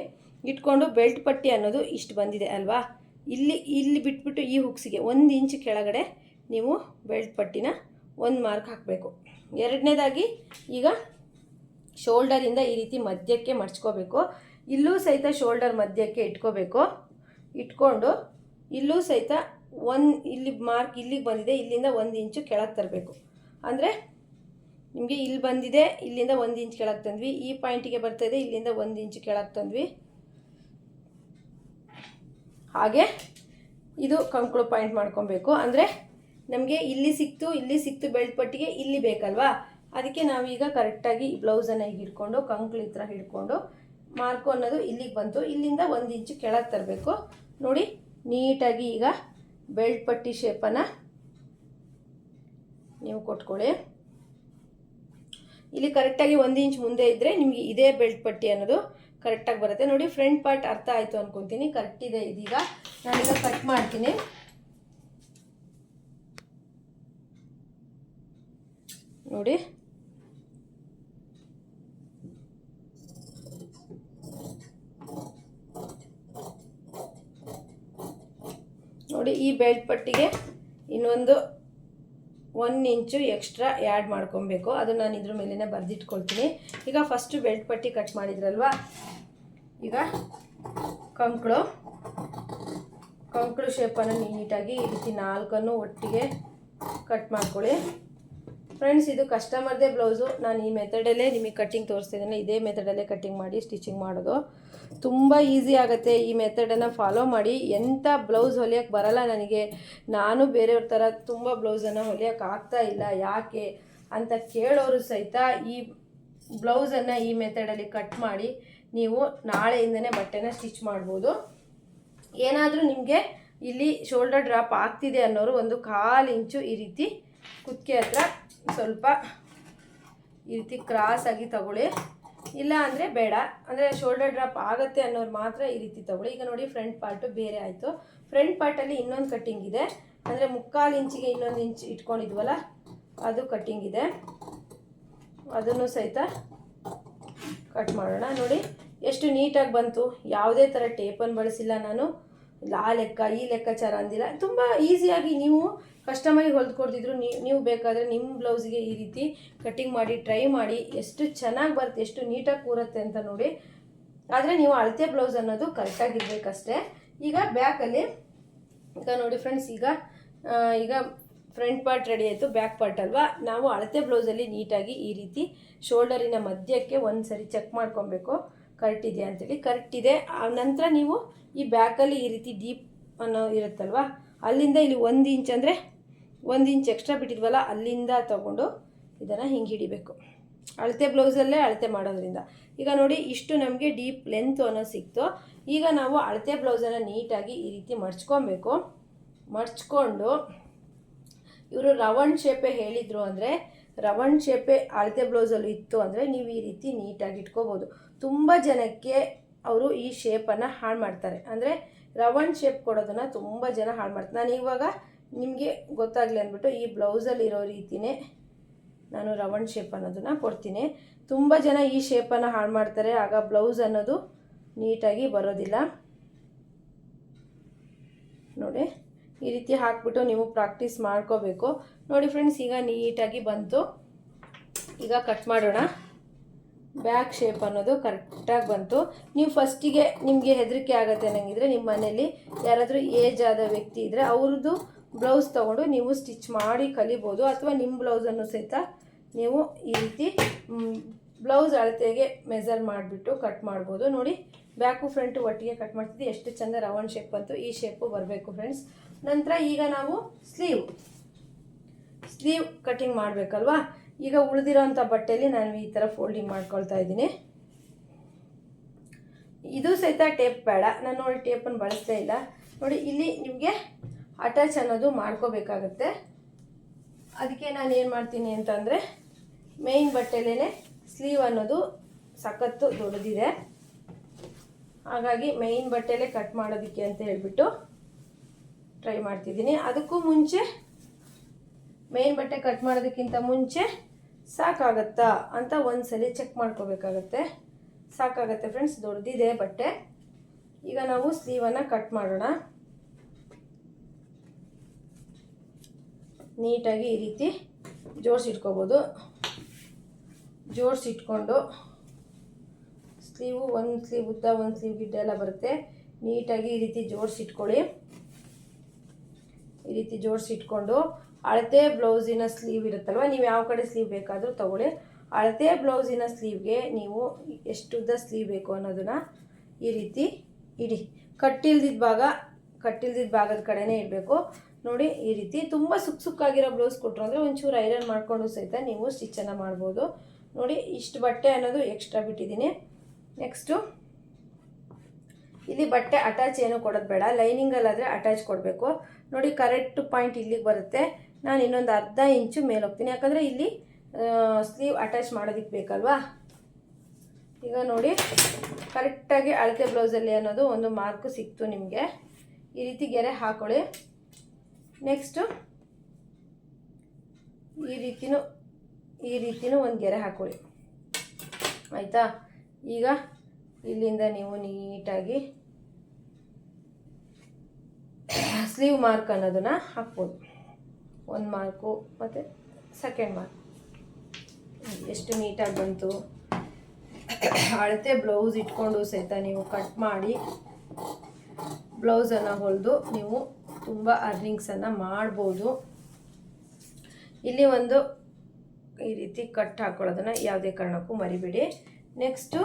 ಇಟ್ಕೊಂಡು ಬೆಲ್ಟ್ ಪಟ್ಟಿ ಅನ್ನೋದು ಇಷ್ಟು ಬಂದಿದೆ ಅಲ್ವಾ? ಇಲ್ಲಿ ಇಲ್ಲಿ ಬಿಟ್ಬಿಟ್ಟು ಈ ಹುಕ್ಸಿಗೆ ಒಂದು ಇಂಚ್ ಕೆಳಗಡೆ ನೀವು ಬೆಲ್ಟ್ ಪಟ್ಟಿನ ಒಂದು ಮಾರ್ಕ್ ಹಾಕಬೇಕು. ಎರಡನೇದಾಗಿ ಈಗ ಶೋಲ್ಡರಿಂದ ಈ ರೀತಿ ಮಧ್ಯಕ್ಕೆ ಮಡ್ಚ್ಕೋಬೇಕು ಇಲ್ಲೂ ಸಹಿತ ಶೋಲ್ಡರ್ ಮಧ್ಯಕ್ಕೆ ಇಟ್ಕೋಬೇಕು. ಇಟ್ಕೊಂಡು ಇಲ್ಲೂ ಸಹಿತ ಒಂದು ಇಲ್ಲಿ ಮಾರ್ಕ್ ಇಲ್ಲಿಗೆ ಬಂದಿದೆ, ಇಲ್ಲಿಂದ ಒಂದು ಇಂಚು ಕೆಳಗೆ ತರಬೇಕು. ಅಂದರೆ ನಿಮಗೆ ಇಲ್ಲಿ ಬಂದಿದೆ, ಇಲ್ಲಿಂದ ಒಂದು ಇಂಚು ಕೆಳಗೆ ತಂದ್ವಿ. ಈ ಪಾಯಿಂಟಿಗೆ ಬರ್ತಾ ಇದೆ, ಇಲ್ಲಿಂದ ಒಂದು ಇಂಚು ಕೆಳಗೆ ತಂದ್ವಿ. ಹಾಗೆ ಇದು ಕಂಕುಳು ಪಾಯಿಂಟ್ ಮಾಡ್ಕೊಬೇಕು. ಅಂದರೆ ನಮಗೆ ಇಲ್ಲಿ ಸಿಕ್ತು ಇಲ್ಲಿ ಸಿಕ್ತು ಬೆಲ್ಟ್ ಪಟ್ಟಿಗೆ ಇಲ್ಲಿ ಬೇಕಲ್ವಾ? ಅದಕ್ಕೆ ನಾವೀಗ ಕರೆಕ್ಟಾಗಿ ಈ ಬ್ಲೌಸನ್ನು ಈಗ ಹಿಡ್ಕೊಂಡು ಕಂಕ್ಳು ಹತ್ರ ಹಿಡ್ಕೊಂಡು, ಮಾರ್ಕು ಅನ್ನೋದು ಇಲ್ಲಿಗೆ ಬಂತು. ಇಲ್ಲಿಂದ ಒಂದು ಇಂಚು ಕೆಳಗೆ ತರಬೇಕು. ನೋಡಿ, ನೀಟಾಗಿ ಈಗ ಬೆಲ್ಟ್ ಪಟ್ಟಿ ಶೇಪನ್ನು ನೀವು ಕೊಟ್ಕೊಳ್ಳಿ. ಇಲ್ಲಿ ಕರೆಕ್ಟಾಗಿ ಒಂದು ಇಂಚ್ ಮುಂದೆ ಇದ್ದರೆ ನಿಮಗೆ ಇದೇ ಬೆಲ್ಟ್ ಪಟ್ಟಿ ಅನ್ನೋದು ಕರೆಕ್ಟಾಗಿ ಬರುತ್ತೆ. ನೋಡಿ ಫ್ರಂಟ್ ಪಾರ್ಟ್ ಅರ್ಥ ಆಯಿತು ಅನ್ಕೊತೀನಿ. ಕರೆಕ್ಟ್ ಇದೆ ಇದೀಗ. ನಾನೀಗ ಕಟ್ ಮಾಡ್ತೀನಿ. ನೋಡಿ. ನೋಡಿ, ಈ ಬೆಲ್ಟ್ ಪಟ್ಟಿಗೆ ಇನ್ನೊಂದು ಒನ್ ಇಂಚು ಎಕ್ಸ್ಟ್ರಾ ಆ್ಯಡ್ ಮಾಡ್ಕೊಬೇಕು. ಅದು ನಾನು ಇದ್ರ ಮೇಲೇ ಬರೆದಿಟ್ಕೊಳ್ತೀನಿ. ಈಗ ಫಸ್ಟು ಬೆಲ್ಟ್ ಪಟ್ಟಿ ಕಟ್ ಮಾಡಿದ್ರಲ್ವಾ? ಈಗ ಕಂಕಳು. ಕಂಕಳು ಶೇಪನ್ನು ನೀಟಾಗಿ ಈ ರೀತಿ ನಾಲ್ಕನ್ನು ಒಟ್ಟಿಗೆ ಕಟ್ ಮಾಡ್ಕೊಳ್ಳಿ. ಫ್ರೆಂಡ್ಸ್ ಇದು ಕಸ್ಟಮರ್ದೇ ಬ್ಲೌಸು ನಾನು ಈ ಮೆಥಡಲ್ಲೇ ನಿಮಗೆ ಕಟ್ಟಿಂಗ್ ತೋರಿಸ್ತಿದ್ದೀನಿ ಇದೇ ಮೆಥಡಲ್ಲೇ ಕಟ್ಟಿಂಗ್ ಮಾಡಿ ಸ್ಟಿಚಿಂಗ್ ಮಾಡೋದು. ತುಂಬ ಈಸಿ ಆಗುತ್ತೆ ಈ ಮೆಥಡನ್ನು ಫಾಲೋ ಮಾಡಿ. ಎಂಥ ಬ್ಲೌಸ್ ಹೊಲಿಯೋಕ್ಕೆ ಬರಲ್ಲ ನನಗೆ. ನಾನು ಬೇರೆಯವ್ರ ಥರ ತುಂಬ ಬ್ಲೌಸನ್ನು ಹೊಲಿಯೋಕ್ಕೆ ಆಗ್ತಾ ಇಲ್ಲ. ಯಾಕೆ ಅಂತ ಕೇಳೋರು ಸಹಿತ ಈ ಬ್ಲೌಸನ್ನು ಈ ಮೆಥಡಲ್ಲಿ ಕಟ್ ಮಾಡಿ ನೀವು ನಾಳೆಯಿಂದನೇ ಬಟ್ಟೆನ ಸ್ಟಿಚ್ ಮಾಡ್ಬೋದು. ಏನಾದರೂ ನಿಮಗೆ ಇಲ್ಲಿ ಶೋಲ್ಡರ್ ಡ್ರಾಪ್ ಆಗ್ತಿದೆ ಅನ್ನೋರು ಒಂದು ಕಾಲು ಇಂಚು ಈ ರೀತಿ ಕುತ್ತಿಗೆ ಹತ್ರ ಸ್ವಲ್ಪ ಈ ರೀತಿ ಕ್ರಾಸ್ ಆಗಿ ತಗೊಳ್ಳಿ. ಇಲ್ಲ ಅಂದರೆ ಬೇಡ. ಅಂದರೆ ಶೋಲ್ಡರ್ ಡ್ರಾಪ್ ಆಗುತ್ತೆ ಅನ್ನೋರು ಮಾತ್ರ ಈ ರೀತಿ ತಗೊಳ್ಳಿ. ಈಗ ನೋಡಿ ಫ್ರಂಟ್ ಪಾರ್ಟು ಬೇರೆ ಆಯಿತು. ಫ್ರಂಟ್ ಪಾರ್ಟಲ್ಲಿ ಇನ್ನೊಂದು ಕಟ್ಟಿಂಗ್ ಇದೆ. ಅಂದರೆ ಮುಕ್ಕಾಲು ಇಂಚಿಗೆ ಇನ್ನೊಂದು ಇಂಚ್ ಇಟ್ಕೊಂಡಿದ್ವಲ್ಲ, ಅದು ಕಟ್ಟಿಂಗ್ ಇದೆ. ಅದನ್ನು ಸಹಿತ ಕಟ್ ಮಾಡೋಣ. ನೋಡಿ ಎಷ್ಟು ನೀಟಾಗಿ ಬಂತು. ಯಾವುದೇ ಥರ ಟೇಪನ್ನು ಬಳಸಿಲ್ಲ ನಾನು. ಆ ಲೆಕ್ಕ, ಈ ಲೆಕ್ಕಾಚಾರ ಅಂದಿಲ್ಲ. ತುಂಬ ಈಸಿಯಾಗಿ ನೀವು ಕಸ್ಟಮರಿಗೆ ಹೊಲ್ದು ಕೊಡ್ತಿದ್ರು ನೀವು ನೀವು ಬೇಕಾದರೆ ನಿಮ್ಮ ಬ್ಲೌಸ್ಗೆ ಈ ರೀತಿ ಕಟ್ಟಿಂಗ್ ಮಾಡಿ, ಟ್ರೈ ಮಾಡಿ, ಎಷ್ಟು ಚೆನ್ನಾಗಿ ಬರುತ್ತೆ, ಎಷ್ಟು ನೀಟಾಗಿ ಕೂರುತ್ತೆ ಅಂತ ನೋಡಿ. ಆದರೆ ನೀವು ಅಳತೆ ಬ್ಲೌಸ್ ಅನ್ನೋದು ಕರೆಕ್ಟಾಗಿರ್ಬೇಕಷ್ಟೇ ಈಗ ಬ್ಯಾಕಲ್ಲಿ ಈಗ ನೋಡಿ ಫ್ರೆಂಡ್ಸ್ ಈಗ ಈಗ ಫ್ರಂಟ್ ಪಾರ್ಟ್ ರೆಡಿ ಆಯಿತು ಬ್ಯಾಕ್ ಪಾರ್ಟ್ ಅಲ್ವಾ? ನಾವು ಅಳತೆ ಬ್ಲೌಸಲ್ಲಿ ನೀಟಾಗಿ ಈ ರೀತಿ ಶೋಲ್ಡರಿನ ಮಧ್ಯಕ್ಕೆ ಒಂದು ಸರಿ ಚೆಕ್ ಮಾಡ್ಕೊಬೇಕು. ಕರೆಕ್ಟ್ ಇದೆ ಅಂತೇಳಿ? ಕರೆಕ್ಟ್ ಇದೆ. ಆ ನಂತರ ನೀವು ಈ ಬ್ಯಾಕಲ್ಲಿ ಈ ರೀತಿ ಡೀಪ್ ಅನ್ನೋ ಇರುತ್ತಲ್ವಾ? ಅಲ್ಲಿಂದ ಇಲ್ಲಿ ಒಂದು ಇಂಚ್ ಅಂದರೆ ಒಂದು ಇಂಚ್ ಎಕ್ಸ್ಟ್ರಾ ಬಿಟ್ಟಿದ್ವಲ್ಲ, ಅಲ್ಲಿಂದ ತಗೊಂಡು ಇದನ್ನು ಹಿಂಗೆ ಹಿಡಿಬೇಕು. ಅಳತೆ ಬ್ಲೌಸಲ್ಲೇ ಅಳತೆ ಮಾಡೋದ್ರಿಂದ. ಈಗ ನೋಡಿ, ಇಷ್ಟು ನಮಗೆ ಡೀಪ್ ಲೆಂತ್ ಅನ್ನೋ ಸಿಕ್ತು. ಈಗ ನಾವು ಅಳತೆ ಬ್ಲೌಸನ್ನು ನೀಟಾಗಿ ಈ ರೀತಿ ಮಡ್ಚ್ಕೊಬೇಕು ಮಡ್ಚ್ಕೊಂಡು ಇವರು ರವಣ್ ಶೇಪೆ ಹೇಳಿದರು ಅಂದರೆ, ರವಣ್ ಶೇಪೆ ಅಳತೆ ಬ್ಲೌಸಲ್ಲೂ ಇತ್ತು ಅಂದರೆ ನೀವು ಈ ರೀತಿ ನೀಟಾಗಿ ಇಟ್ಕೋಬೋದು. ತುಂಬ ಜನಕ್ಕೆ ಅವರು ಈ ಶೇಪನ್ನು ಹಾಳು ಮಾಡ್ತಾರೆ. ಅಂದರೆ ರವಣ್ ಶೇಪ್ ಕೊಡೋದನ್ನು ತುಂಬ ಜನ ಹಾಳು ಮಾಡ್ತಾರೆ ನಾನು ಇವಾಗ ನಿಮಗೆ ಗೊತ್ತಾಗಲಿ ಅಂದ್ಬಿಟ್ಟು ಈ ಬ್ಲೌಸಲ್ಲಿರೋ ರೀತಿನೇ ನಾನು ರೌಂಡ್ ಶೇಪ್ ಅನ್ನೋದನ್ನು ಕೊಡ್ತೀನಿ. ತುಂಬ ಜನ ಈ ಶೇಪನ್ನು ಹಾಳು ಮಾಡ್ತಾರೆ. ಆಗ ಬ್ಲೌಸ್ ಅನ್ನೋದು ನೀಟಾಗಿ ಬರೋದಿಲ್ಲ. ನೋಡಿ, ಈ ರೀತಿ ಹಾಕ್ಬಿಟ್ಟು ನೀವು ಪ್ರಾಕ್ಟೀಸ್ ಮಾಡ್ಕೋಬೇಕು. ನೋಡಿ ಫ್ರೆಂಡ್ಸ್ ಈಗ ನೀಟಾಗಿ ಬಂತು. ಈಗ ಕಟ್ ಮಾಡೋಣ. ಬ್ಯಾಕ್ ಶೇಪ್ ಅನ್ನೋದು ಕರೆಕ್ಟಾಗಿ ಬಂತು. ನೀವು ಫಸ್ಟಿಗೆ ನಿಮಗೆ ಹೆದರಿಕೆ ಆಗುತ್ತೆ ಅನ್ನಂಗಿದ್ರೆ ನಿಮ್ಮ ಮನೇಲಿ ಯಾರಾದರೂ ಏಜ್ ಆದ ವ್ಯಕ್ತಿ ಇದ್ದರೆ ಅವ್ರದ್ದು ಬ್ಲೌಸ್ ತೊಗೊಂಡು ನೀವು ಸ್ಟಿಚ್ ಮಾಡಿ ಕಲಿಬೋದು. ಅಥವಾ ನಿಮ್ಮ ಬ್ಲೌಸನ್ನು ಸಹಿತ ನೀವು ಈ ರೀತಿ ಬ್ಲೌಸ್ ಅಳತೆಗೆ ಮೆಜರ್ ಮಾಡಿಬಿಟ್ಟು ಕಟ್ ಮಾಡ್ಬೋದು. ನೋಡಿ, ಬ್ಯಾಕು ಫ್ರಂಟು ಒಟ್ಟಿಗೆ ಕಟ್ ಮಾಡ್ತಿದ್ದೆ. ಎಷ್ಟು ಚಂದ ರೌಂಡ್ ಶೇಪ್ ಬಂತು. ಈ ಶೇಪು ಬರಬೇಕು ಫ್ರೆಂಡ್ಸ್ ನಂತರ ಈಗ ನಾವು ಸ್ಲೀವ್ ಸ್ಲೀವ್ ಕಟಿಂಗ್ ಮಾಡಬೇಕಲ್ವಾ? ಈಗ ಉಳಿದಿರೋಂಥ ಬಟ್ಟೆಯಲ್ಲಿ ನಾನು ಈ ಥರ ಫೋಲ್ಡಿಂಗ್ ಮಾಡ್ಕೊಳ್ತಾ ಇದ್ದೀನಿ. ಇದು ಸಹಿತ ಟೇಪ್ ಬೇಡ. ನಾನು ನೋಡಿ ಟೇಪನ್ನು ಬಳಸ್ತಾ ಇಲ್ಲ. ನೋಡಿ, ಇಲ್ಲಿ ನಿಮಗೆ ಅಟ್ಯಾಚ್ ಅನ್ನೋದು ಮಾಡ್ಕೋಬೇಕಾಗತ್ತೆ. ಅದಕ್ಕೆ ನಾನು ಏನು ಮಾಡ್ತೀನಿ ಅಂತಂದರೆ ಮೇಯ್ನ್ ಬಟ್ಟೆಲೇ ಸ್ಲೀವ್ ಅನ್ನೋದು ಸಖತ್ತು ದೊಡ್ಡದಿದೆ. ಹಾಗಾಗಿ ಮೇಯ್ನ್ ಬಟ್ಟೆಲೇ ಕಟ್ ಮಾಡೋದಕ್ಕೆ ಅಂತ ಹೇಳಿಬಿಟ್ಟು ಟ್ರೈ ಮಾಡ್ತಿದ್ದೀನಿ. ಅದಕ್ಕೂ ಮುಂಚೆ ಮೇಯ್ನ್ ಬಟ್ಟೆ ಕಟ್ ಮಾಡೋದಕ್ಕಿಂತ ಮುಂಚೆ ಸಾಕಾಗತ್ತಾ ಅಂತ ಒಂದ್ಸಲಿ ಚೆಕ್ ಮಾಡ್ಕೋಬೇಕಾಗತ್ತೆ. ಸಾಕಾಗತ್ತೆ ಫ್ರೆಂಡ್ಸ್ ದೊಡ್ಡದಿದೆ ಬಟ್ಟೆ. ಈಗ ನಾವು ಸ್ಲೀವನ್ನು ಕಟ್ ಮಾಡೋಣ. ನೀಟಾಗಿ ಈ ರೀತಿ ಜೋಡಿಸಿಟ್ಕೋಬೋದು ಜೋಡಿಸಿಟ್ಕೊಂಡು ಸ್ಲೀವು ಒಂದು ಸ್ಲೀವ್ ಉದ್ದ ಒಂದು ಸ್ಲೀವ್ ಗಿಡ್ಡ ಎಲ್ಲ ಬರುತ್ತೆ. ನೀಟಾಗಿ ಈ ರೀತಿ ಜೋಡಿಸಿಟ್ಕೊಳ್ಳಿ ಈ ರೀತಿ ಜೋಡಿಸಿಟ್ಕೊಂಡು ಅಳತೆ ಬ್ಲೌಸಿನ ಸ್ಲೀವ್ ಇರುತ್ತಲ್ವ? ನೀವು ಯಾವ ಕಡೆ ಸ್ಲೀವ್ ಬೇಕಾದರೂ ತಗೊಳ್ಳಿ. ಅಳತೆ ಬ್ಲೌಸಿನ ಸ್ಲೀವ್ಗೆ ನೀವು ಎಷ್ಟು ಉದ್ದ ಸ್ಲೀವ್ ಬೇಕು ಅನ್ನೋದನ್ನ ಈ ರೀತಿ ಇಡಿ. ಕಟ್ಟಿಲ್ದಿದ್ದ ಭಾಗ ಕಟ್ಟಿಲ್ದಿದ್ದ ಭಾಗದ ಕಡೆನೇ ಇಡಬೇಕು. ನೋಡಿ, ಈ ರೀತಿ ತುಂಬ ಸುಕ್ ಸುಕ್ಕಾಗಿರೋ ಬ್ಲೌಸ್ ಕೊಟ್ಟರು ಅಂದರೆ ಒಂಚೂರು ಐರನ್ ಮಾಡಿಕೊಂಡು ಸಹಿತ ನೀವು ಸ್ಟಿಚ್ಚನ್ನು ಮಾಡ್ಬೋದು. ನೋಡಿ, ಇಷ್ಟು ಬಟ್ಟೆ ಅನ್ನೋದು ಎಕ್ಸ್ಟ್ರಾ ಬಿಟ್ಟಿದ್ದೀನಿ. ನೆಕ್ಸ್ಟು, ಇಲ್ಲಿ ಬಟ್ಟೆ ಅಟ್ಯಾಚ್ ಏನು ಕೊಡೋದು ಬೇಡ. ಲೈನಿಂಗಲ್ಲಾದರೆ ಅಟ್ಯಾಚ್ ಕೊಡಬೇಕು. ನೋಡಿ, ಕರೆಕ್ಟ್ ಪಾಯಿಂಟ್ ಇಲ್ಲಿಗೆ ಬರುತ್ತೆ. ನಾನು ಇನ್ನೊಂದು ಅರ್ಧ ಇಂಚು ಮೇಲೆ ಹೋಗ್ತೀನಿ. ಯಾಕಂದರೆ ಇಲ್ಲಿ ಸ್ಲೀವ್ ಅಟ್ಯಾಚ್ ಮಾಡೋದಕ್ಕೆ ಬೇಕಲ್ವಾ? ಈಗ ನೋಡಿ ಕರೆಕ್ಟಾಗಿ ಅಳತೆ ಬ್ಲೌಸಲ್ಲಿ ಅನ್ನೋದು ಒಂದು ಮಾರ್ಕ್ ಸಿಕ್ತು ನಿಮಗೆ. ಈ ರೀತಿ ಗೆರೆ ಹಾಕೊಳ್ಳಿ. ನೆಕ್ಸ್ಟು ಈ ರೀತಿನೂ ಈ ರೀತಿನೂ ಒಂದು ಗೆರೆ ಹಾಕೊಳ್ಳಿ. ಆಯಿತಾ? ಈಗ ಇಲ್ಲಿಂದ ನೀವು ನೀಟಾಗಿ ಸ್ಲೀವ್ ಮಾರ್ಕ್ ಅನ್ನೋದನ್ನು ಹಾಕ್ಬೋದು. ಒಂದು ಮಾರ್ಕು, ಮತ್ತು ಸೆಕೆಂಡ್ ಮಾರ್ಕ್. ಎಷ್ಟು ನೀಟಾಗಿ ಬಂತು. ಅಳತೆ ಬ್ಲೌಸ್ ಇಟ್ಕೊಂಡು ಸಹಿತ ನೀವು ಕಟ್ ಮಾಡಿ ಬ್ಲೌಸನ್ನು ಹೊಲಿದು ನೀವು ತುಂಬ ಅರ್ನಿಂಗ್ಸನ್ನು ಮಾಡ್ಬೋದು. ಇಲ್ಲಿ ಒಂದು ಈ ರೀತಿ ಕಟ್ ಹಾಕೊಳ್ಳೋದನ್ನು ಯಾವುದೇ ಕಾರಣಕ್ಕೂ ಮರಿಬೇಡಿ. ನೆಕ್ಸ್ಟು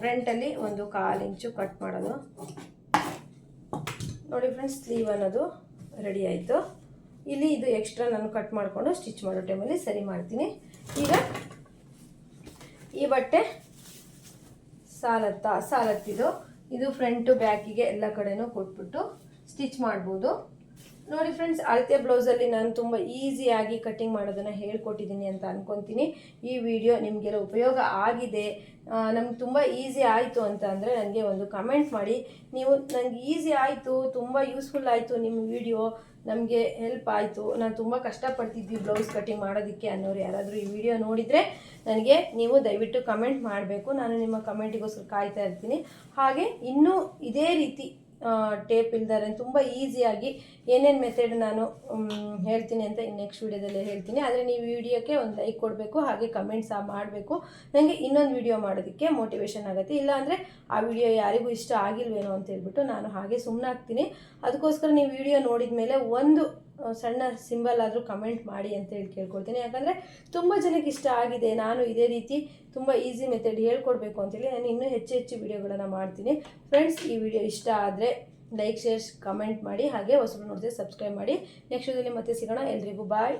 ಫ್ರಂಟಲ್ಲಿ ಒಂದು ಕಾಲು ಇಂಚು ಕಟ್ ಮಾಡೋದು. ನೋಡಿ ಫ್ರೆಂಡ್ಸ್ ಸ್ಲೀವ್ ಅನ್ನೋದು ರೆಡಿ ಆಯಿತು. ಇಲ್ಲಿ ಇದು ಎಕ್ಸ್ಟ್ರಾ ನಾನು ಕಟ್ ಮಾಡಿಕೊಂಡು ಸ್ಟಿಚ್ ಮಾಡೋ ಟೈಮಲ್ಲಿ ಸರಿ ಮಾಡ್ತೀನಿ. ಈಗ ಈ ಬಟ್ಟೆ ಸಾಲತ್ತಾ ಸಾಲತ್ತಿದು ಇದು ಫ್ರಂಟು ಬ್ಯಾಕಿಗೆ ಎಲ್ಲ ಕಡೆನೂ ಕೊಟ್ಬಿಟ್ಟು ಸ್ಟಿಚ್ ಮಾಡ್ಬೋದು. ನೋಡಿ ಫ್ರೆಂಡ್ಸ್ ಅಳತೆ ಬ್ಲೌಸಲ್ಲಿ ನಾನು ತುಂಬ ಈಸಿಯಾಗಿ ಕಟ್ಟಿಂಗ್ ಮಾಡೋದನ್ನು ಹೇಳ್ಕೊಟ್ಟಿದ್ದೀನಿ ಅಂತ ಅಂದ್ಕೊತೀನಿ ಈ ವಿಡಿಯೋ ನಿಮಗೆಲ್ಲ ಉಪಯೋಗ ಆಗಿದೆ. ನಮ್ಗೆ ತುಂಬ ಈಸಿ ಆಯಿತು ಅಂತ ಅಂದರೆ ನನಗೆ ಒಂದು ಕಮೆಂಟ್ ಮಾಡಿ. ನೀವು ನನಗೆ ಈಸಿ ಆಯಿತು, ತುಂಬ ಯೂಸ್ಫುಲ್ ಆಯಿತು ನಿಮ್ಮ ವಿಡಿಯೋ ನಮಗೆ ಹೆಲ್ಪ್ ಆಯಿತು. ನಾನು ತುಂಬ ಕಷ್ಟಪಡ್ತಿದ್ವಿ ಬ್ಲೌಸ್ ಕಟ್ಟಿಂಗ್ ಮಾಡೋದಕ್ಕೆ ಅನ್ನೋರು ಯಾರಾದರೂ ಈ ವಿಡಿಯೋ ನೋಡಿದರೆ ನನಗೆ ನೀವು ದಯವಿಟ್ಟು ಕಮೆಂಟ್ ಮಾಡಬೇಕು. ನಾನು ನಿಮ್ಮ ಕಮೆಂಟಿಗೋಸ್ಕರ ಕಾಯ್ತಾ ಇರ್ತೀನಿ. ಹಾಗೆ ಇನ್ನೂ ಇದೇ ರೀತಿ ಟೇಪ್ ಇಲ್ದಾರೆ. ತುಂಬ ಈಸಿಯಾಗಿ ಏನೇನು ಮೆಥಡ್ ನಾನು ಹೇಳ್ತೀನಿ ಅಂತ ನೆಕ್ಸ್ಟ್ ವೀಡಿಯೋದಲ್ಲಿ ಹೇಳ್ತೀನಿ. ಆದರೆ ನೀವು ವಿಡಿಯೋಕ್ಕೆ ಒಂದು ಲೈಕ್ ಕೊಡಬೇಕು, ಹಾಗೆ ಕಮೆಂಟ್ ಸಹ ಮಾಡಬೇಕು. ನನಗೆ ಇನ್ನೊಂದು ವಿಡಿಯೋ ಮಾಡೋದಕ್ಕೆ ಮೋಟಿವೇಶನ್ ಆಗುತ್ತೆ. ಇಲ್ಲಾಂದರೆ ಆ ವಿಡಿಯೋ ಯಾರಿಗೂ ಇಷ್ಟ ಆಗಿಲ್ವೇನೋ ಅಂತ ಹೇಳ್ಬಿಟ್ಟು ನಾನು ಹಾಗೆ ಸುಮ್ಮನಾಗ್ತೀನಿ ಅದಕ್ಕೋಸ್ಕರ ನೀವು ವಿಡಿಯೋ ನೋಡಿದ ಮೇಲೆ ಒಂದು ಸಣ್ಣ ಸಿಂಬಲ್ ಆದರೂ ಕಮೆಂಟ್ ಮಾಡಿ ಅಂತ ಹೇಳಿ ಕೇಳ್ಕೊಳ್ತೀನಿ. ಯಾಕಂದರೆ ತುಂಬ ಜನಕ್ಕೆ ಇಷ್ಟ ಆಗಿದೆ. ನಾನು ಇದೇ ರೀತಿ ತುಂಬ ಈಸಿ ಮೆಥಡ್ ಹೇಳ್ಕೊಡ್ಬೇಕು ಅಂತೇಳಿ ನಾನು ಇನ್ನೂ ಹೆಚ್ಚು ಹೆಚ್ಚು ವಿಡಿಯೋಗಳನ್ನು ಮಾಡ್ತೀನಿ. ಫ್ರೆಂಡ್ಸ್ ಈ ವಿಡಿಯೋ ಇಷ್ಟ ಆದರೆ ಲೈಕ್ ಶೇರ್ಸ್ ಕಮೆಂಟ್ ಮಾಡಿ ಹಾಗೆ ಹೊಸಬ್ರು ನೋಡಿದ್ರೆ ಸಬ್ಸ್ಕ್ರೈಬ್ ಮಾಡಿ. ನೆಕ್ಸ್ಟ್ ಮತ್ತೆ ಸಿಗೋಣ. ಎಲ್ರಿಗೂ ಬಾಯ್